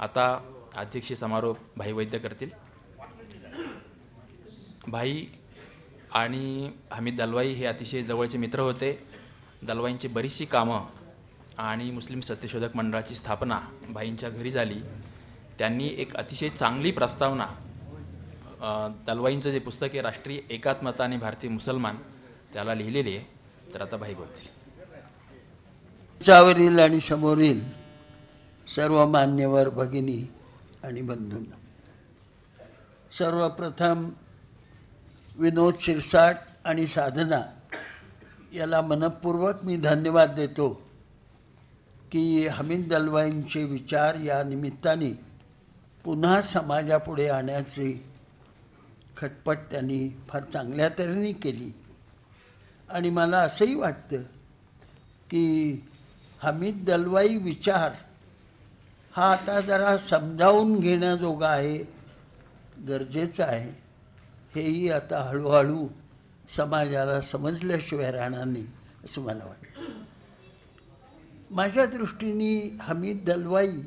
आता अध्यक्षीय समारोप भाई वैद्य करतील. भाई आणि हमीद दलवाई हे अतिशय जवळचे मित्र होते. दलवाईंची बरीचशी कामं आणि मुस्लिम सत्यशोधक मंडळाची स्थापना भाईंच्या घरी झाली. त्यांनी एक अतिशय चांगली प्रस्तावना दलवाईंचं जे पुस्तक आहे राष्ट्रीय एकात्मता आणि भारतीय मुसलमान त्याला लिहिलेली आहे. तर आता भाई बोलतील. च्यावरील आणि समोरील सर्व मान्यवर भगिनी आणि बंधूंना. सर्वप्रथम विनोद शिरसाट आणि साधना याला मनपूर्वक मी धन्यवाद देतो की हमीद दलवाईंचे विचार या निमित्ताने पुन्हा समाजापुढे आणण्याची खटपट त्यांनी फार चांगल्या तऱ्हेने केली. आणि मला असंही वाटतं की हमीद दलवाई विचार हा आता जरा समजावून घेण्याजोगा आहे गरजेचं आहे. हेही आता हळूहळू समाजाला समजल्याशिवाय राहणार नाही असं मला वाटतं. माझ्या दृष्टीने हमीद दलवाई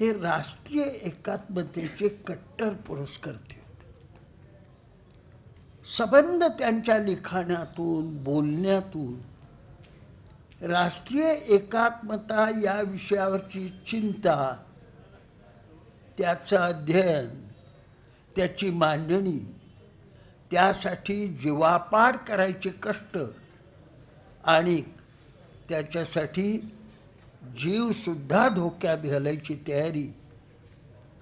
हे राष्ट्रीय एकात्मतेचे कट्टर पुरस्कर्ते होते. सबंध त्यांच्या लिखाणातून बोलण्यातून राष्ट्रीय एकात्मता या विषयावरची चिंता त्याचं अध्ययन त्याची मांडणी त्यासाठी जीवापाड करायचे कष्ट आणि त्याच्यासाठी जीवसुद्धा धोक्यात घालायची तयारी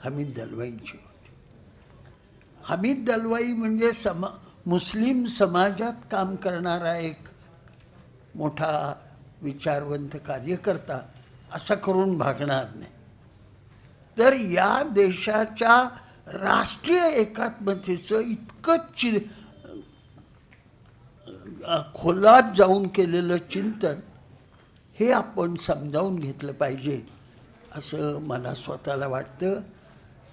हमीद दलवाईंची होती. हमीद दलवाई म्हणजे समा मुस्लिम समाजात काम करणारा एक मोठा विचारवंत कार्यकर्ता असं करून भागणार नाही. तर या देशाच्या राष्ट्रीय एकात्मतेचं इतकं चि खोलात जाऊन केलेलं चिंतन हे आपण समजावून घेतलं पाहिजे असं मला स्वतःला वाटतं.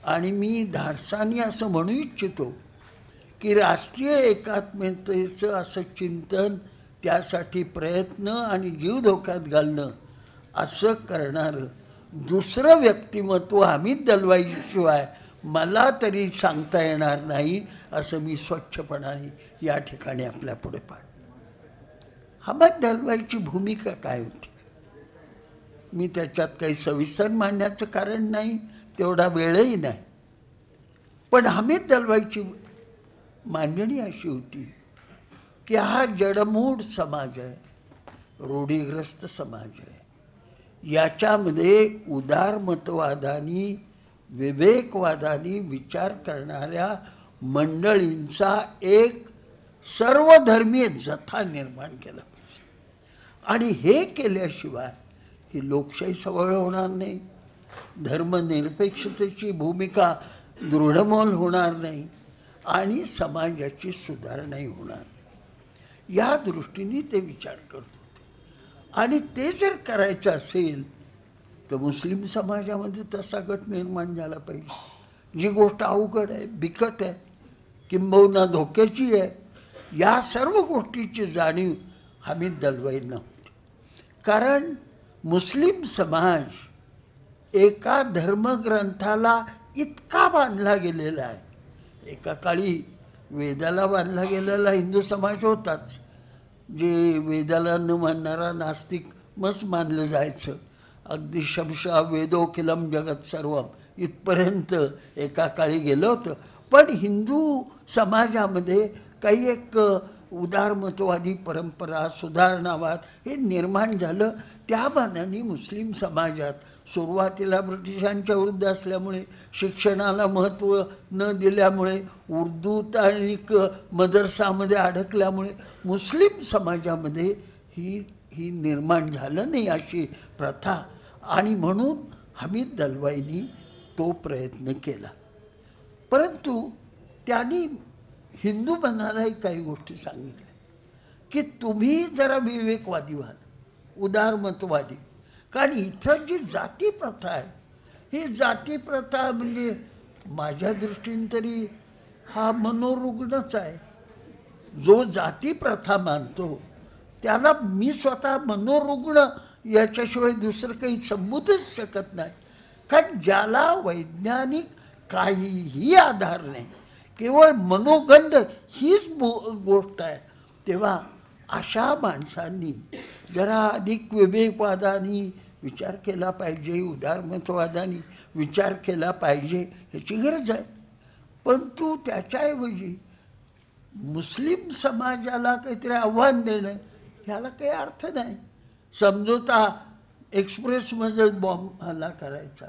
आणि मी धाडसाने असं म्हणू इच्छितो की राष्ट्रीय एकात्मतेचं असं चिंतन त्यासाठी प्रयत्न आणि जीव धोक्यात घालणं असं करणारं. दुसरं व्यक्तिमत्व हमीद दलवाईशिवाय मला तरी सांगता येणार नाही असं मी स्वच्छपणाने या ठिकाणी आपल्या पुढे पाड हमीद दलवाईची भूमिका काय होती? मी त्याच्यात काही सविस्तर मांडण्याचं कारण नाही तेवढा वेळही नाही. पण हमीद दलवाईची मांडणी अशी होती की हा जडमूड समाज आहे रूढीग्रस्त समाज आहे. याच्यामध्ये उदारमतवादानी विवेकवादानी विचार करणाऱ्या मंडळींचा एक सर्वधर्मीय जथा निर्माण केला पाहिजे. आणि हे केल्याशिवाय ही लोकशाही सवळ होणार नाही. धर्मनिरपेक्षतेची भूमिका दृढमोल होणार नाही आणि समाजाची सुधारणाही होणार नाही. या दृष्टीने ते विचार करत होते. आणि ते जर करायचं असेल तर मुस्लिम समाजामध्ये तसा गट निर्माण झाला पाहिजे. जी गोष्ट अवघड आहे बिकट आहे किंबहुना धोक्याची आहे या सर्व गोष्टीची जाणीव हमीद दलवाईंना होती. कारण मुस्लिम समाज एका धर्मग्रंथाला इतका बांधला गेलेला आहे. एका काळी वेदाला बांधला गेलेला हिंदू समाज होताच. जे वेदाला न मानणारा नास्तिक मच मानलं जायचं. अगदी शमशा वेदोखिलम जगत सर्वम. इथपर्यंत एका काळी गेलं होतं. पण हिंदू समाजामध्ये काही एक उदारमतवादी परंपरा सुधारणावाद हे निर्माण झालं. त्या मानाने मुस्लिम समाजात सुरुवातीला ब्रिटिशांच्या विरुद्ध असल्यामुळे शिक्षणाला महत्त्व न दिल्यामुळे उर्दूत आणि क मदरसामध्ये अडकल्यामुळे मुस्लिम समाजामध्ये ही ही निर्माण झालं नाही अशी प्रथा. आणि म्हणून हमीद दलवाईंनी तो प्रयत्न केला. परंतु त्यांनी हिंदू मनालाही काही गोष्टी सांगितल्या की तुम्ही जरा विवेकवादी व्हाल उदारमतवादी. कारण इथं जी जाती प्रथा आहे ही जाती प्रथा म्हणजे माझ्या दृष्टीने तरी हा मनोरुग्णच आहे. जो जाती प्रथा मानतो त्याला मी स्वतः मनोरुग्ण याच्याशिवाय दुसरं काही संबोधूच शकत नाही. कारण ज्याला वैज्ञानिक काहीही आधार नाही केवळ मनोगंड हीच बो गोष्ट आहे. तेव्हा अशा माणसांनी जरा अधिक विवेकवादानी विचार केला पाहिजे उदारमतवादाने विचार केला पाहिजे ह्याची गरज आहे. परंतु त्याच्याऐवजी मुस्लिम समाजाला काहीतरी आव्हान देणं ह्याला काही अर्थ नाही. समजोता एक्सप्रेसमध्ये बॉम्ब हल्ला करायचा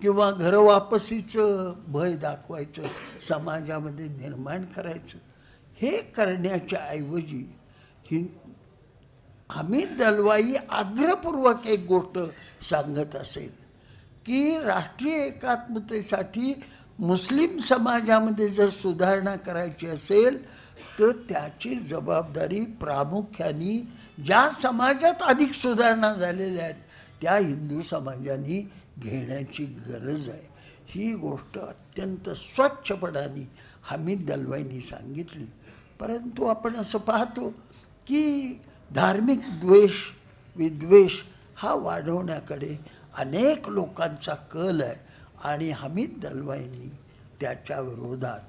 किंवा घरवापसीचं भय दाखवायचं समाजामध्ये निर्माण करायचं हे करण्याच्या ऐवजी हिं हमीद दलवाई आग्रहपूर्वक एक गोष्ट सांगत असेल की राष्ट्रीय एकात्मतेसाठी मुस्लिम समाजामध्ये जर सुधारणा करायची असेल तर त्याची जबाबदारी प्रामुख्याने ज्या समाजात अधिक सुधारणा झालेल्या आहेत त्या हिंदू समाजाने घेण्याची गरज आहे. ही गोष्ट अत्यंत स्वच्छपणाने हमीद दलवाईंनी सांगितली. परंतु आपण असं पाहतो की धार्मिक द्वेष विद्वेष हा वाढवण्याकडे अनेक लोकांचा कल आहे. आणि हमीद दलवाईंनी त्याच्या विरोधात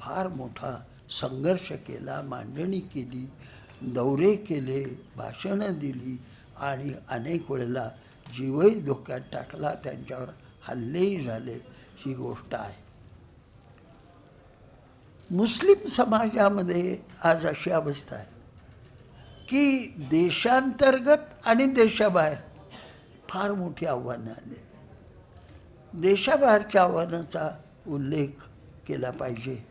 फार मोठा संघर्ष केला मांडणी केली दौरे केले भाषणं दिली आणि अनेक वेळेला जीवही धोक्यात टाकला त्यांच्यावर हल्लेही झाले. ही गोष्ट आहे. मुस्लिम समाजामध्ये आज अशी अवस्था आहे. की देशांतर्गत आणि देशाबाहेर फार मोठी आव्हानं आली. देशाबाहेरच्या आव्हानाचा उल्लेख केला पाहिजे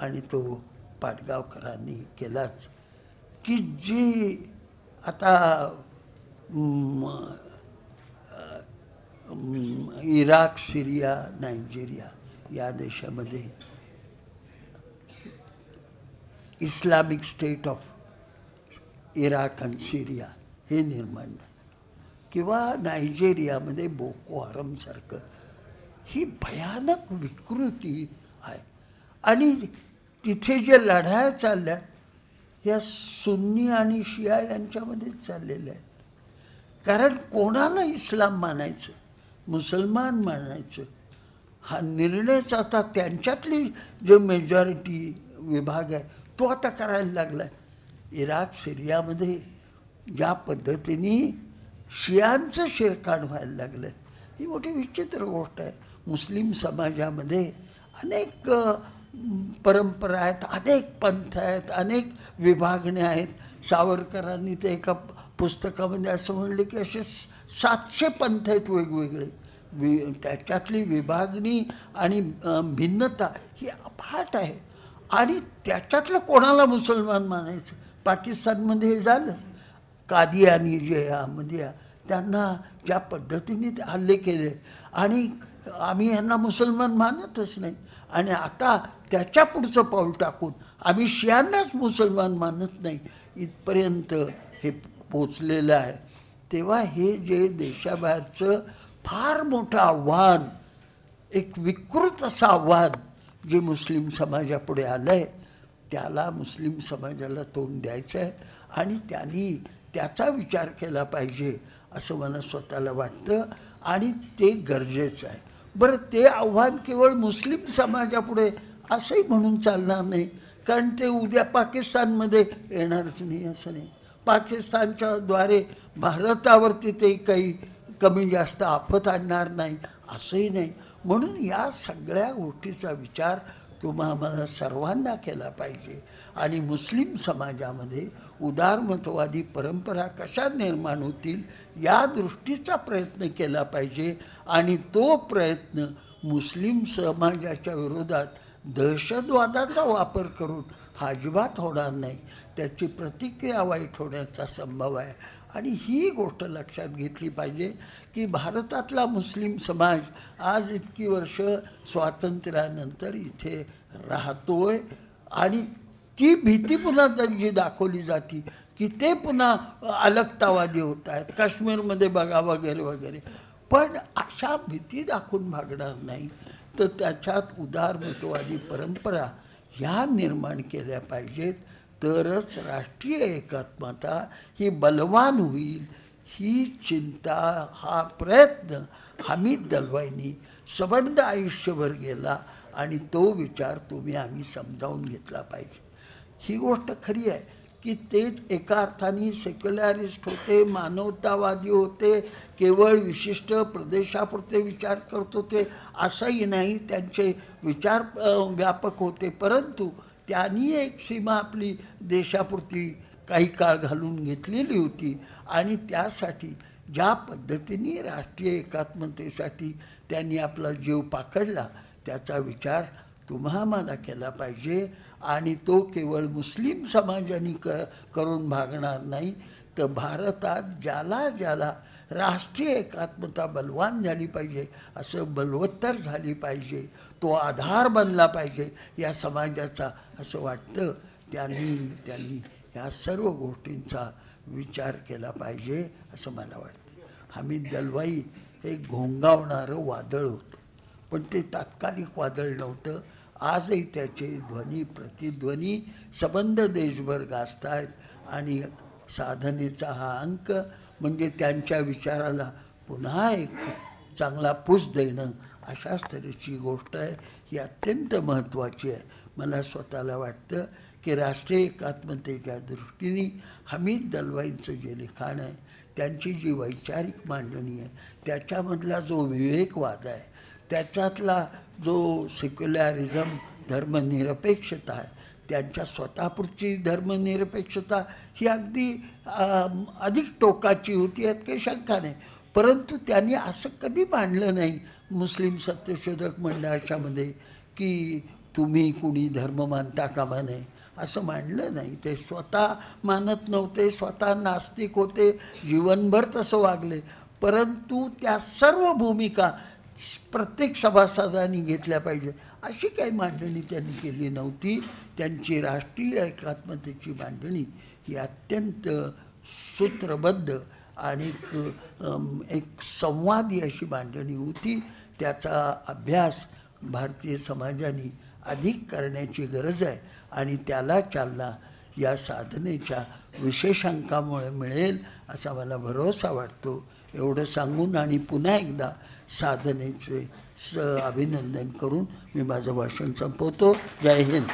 आणि तो पाटगावकरांनी केलाच. की जी आता इराक सिरिया नायजेरिया या देशामध्ये इस्लामिक स्टेट ऑफ इराक आणि सिरिया हे निर्माण झालं. किंवा नायजेरियामध्ये बोको हरमसारखं ही भयानक विकृती आहे. आणि तिथे जे लढाया चालल्या या सुन्नी आणि शिया यांच्यामध्येच चाललेल्या आहेत. कारण कोणाला इस्लाम मानायचं मुसलमान मानायचं हा निर्णयच आता त्यांच्यातली जे मेजॉरिटी विभाग आहे तो आता करायला लागला आहे इराक सिरियामध्ये ज्या पद्धतीने शियांचं शिरकाण व्हायला लागलं ही मोठी विचित्र गोष्ट आहे. मुस्लिम समाजामध्ये अनेक परंपरा आहेत अनेक पंथ आहेत अनेक विभागण्या आहेत. सावरकरांनी ते एका पुस्तकामध्ये असं म्हणले की असे सातशे पंथ आहेत वेगवेगळे. वि त्याच्यातली विभागणी आणि भिन्नता ही अफाट आहे. आणि त्याच्यातलं कोणाला मुसलमान मानायचं? पाकिस्तानमध्ये हे झालं. कादियानी जे मदिया त्यांना ज्या पद्धतीने ते हल्ले केले. आणि आम्ही यांना मुसलमान मानतच नाही. आणि आता त्याच्या पुढचं पाऊल टाकून आम्ही शियांनाच मुसलमान मानत नाही. इथपर्यंत हे पोचलेलं आहे. तेव्हा हे जे देशाबाहेरचं फार मोठं आव्हान एक विकृत असं आव्हान जे मुस्लिम समाजापुढे आलं आहे त्याला मुस्लिम समाजाला तोंड द्यायचं आहे आणि त्यांनी त्याचा विचार केला पाहिजे असं मला स्वतःला वाटतं आणि ते गरजेचं आहे. बरं ते आव्हान केवळ मुस्लिम समाजापुढे असंही म्हणून चालणार नाही कारण ते उद्या पाकिस्तानमध्ये येणारच नाही असं नाही. पाकिस्तानच्या द्वारे भारतावरती ते काही कमी जास्त आफत आणणार नाही असंही नाही. म्हणून या सगळ्या गोष्टीचा विचार तुम्हा आम्हाला सर्वांना केला पाहिजे. आणि मुस्लिम समाजामध्ये उदारमतवादी परंपरा कशा निर्माण होतील या दृष्टीचा प्रयत्न केला पाहिजे. आणि तो प्रयत्न मुस्लिम समाजाच्या विरोधात दहशतवादाचा वापर करून हा अजिबात होणार नाही. त्याची प्रतिक्रिया वाईट होण्याचा संभव आहे. आणि ही गोष्ट लक्षात घेतली पाहिजे की भारतातला मुस्लिम समाज आज इतकी वर्ष स्वातंत्र्यानंतर इथे राहतोय आणि ती भीती पुन्हा त्यांची दाखवली जाते की ते पुन्हा अलगतावादी होत आहेत काश्मीरमध्ये बघा वगैरे वगैरे. पण अशा भीती दाखवून भागणार नाही. तर त्याच्यात उदारमतवादी परंपरा ह्या निर्माण केल्या पाहिजेत. तरच राष्ट्रीय एकात्मता ही बलवान होईल ही चिंता हा प्रयत्न हमीद दलवाईंनी सबंध आयुष्यभर गेला आणि तो विचार तुम्ही आम्ही समजावून घेतला पाहिजे. ही गोष्ट खरी आहे की ते एका अर्थाने सेक्युलरिस्ट होते मानवतावादी होते केवळ विशिष्ट प्रदेशापुरते विचार करत होते असंही नाही त्यांचे विचार व्यापक होते. परंतु त्यांनी एक सीमा आपली देशापुरती काही काळ घालून घेतलेली होती. आणि त्यासाठी ज्या पद्धतीने राष्ट्रीय एकात्मतेसाठी त्यांनी आपला जीव पाकडला त्याचा विचार तुम्हा मला केला पाहिजे. आणि तो केवळ मुस्लिम समाजाने क करून भागणार नाही तर भारतात ज्याला ज्याला राष्ट्रीय एकात्मता बलवान झाली पाहिजे असं बलवत्तर झाली पाहिजे तो आधार बनला पाहिजे या समाजाचा असं वाटतं. त्यांनी त्यांनी ह्या सर्व गोष्टींचा विचार केला पाहिजे असं मला वाटतं. हमीद दलवाई हे घोंगावणारं वादळ होतं. पण ते तात्कालिक वादळ नव्हतं. आजही त्याचे ध्वनी प्रतिध्वनी सबंध देशभर गाजत आहेत आणि साधनेचा हा अंक म्हणजे त्यांच्या विचाराला पुन्हा एक चांगला पूस देणं. अशाच तऱ्हेची गोष्ट आहे. ही अत्यंत महत्त्वाची आहे. मला स्वतःला वाटतं की राष्ट्रीय एकात्मतेच्या दृष्टीने हमीद दलवाईंचं जे लिखाण आहे त्यांची जी वैचारिक मांडणी आहे त्याच्यामधला जो विवेकवाद आहे त्याच्यातला जो सेक्युलॅरिझम धर्मनिरपेक्षता आहे त्यांच्या स्वतःपुरची धर्मनिरपेक्षता ही अगदी अधिक टोकाची होती यात काही शंका नाही. परंतु त्यांनी असं कधी मांडलं नाही मुस्लिम सत्यशोधक मंडळाच्यामध्ये की तुम्ही कुणी धर्म मानता कामा नये असं मांडलं नाही. ते स्वतः मानत नव्हते स्वतः नास्तिक होते जीवनभर तसं वागले. परंतु त्या सर्व भूमिका प्रत्येक सभासदांनी घेतल्या पाहिजे. अशी काही मांडणी त्यांनी केली नव्हती. त्यांची राष्ट्रीय एकात्मतेची मांडणी ही अत्यंत सूत्रबद्ध आणि एक, संवादी अशी मांडणी होती. त्याचा अभ्यास भारतीय समाजाने अधिक करण्याची गरज आहे आणि त्याला चालना या साधनेच्या विशेषांकामुळे मिळेल असा मला भरोसा वाटतो. एवढं सांगून आणि पुन्हा एकदा साधनेचे स अभिनंदन करून मी माझं भाषण संपवतो. जय हिंद.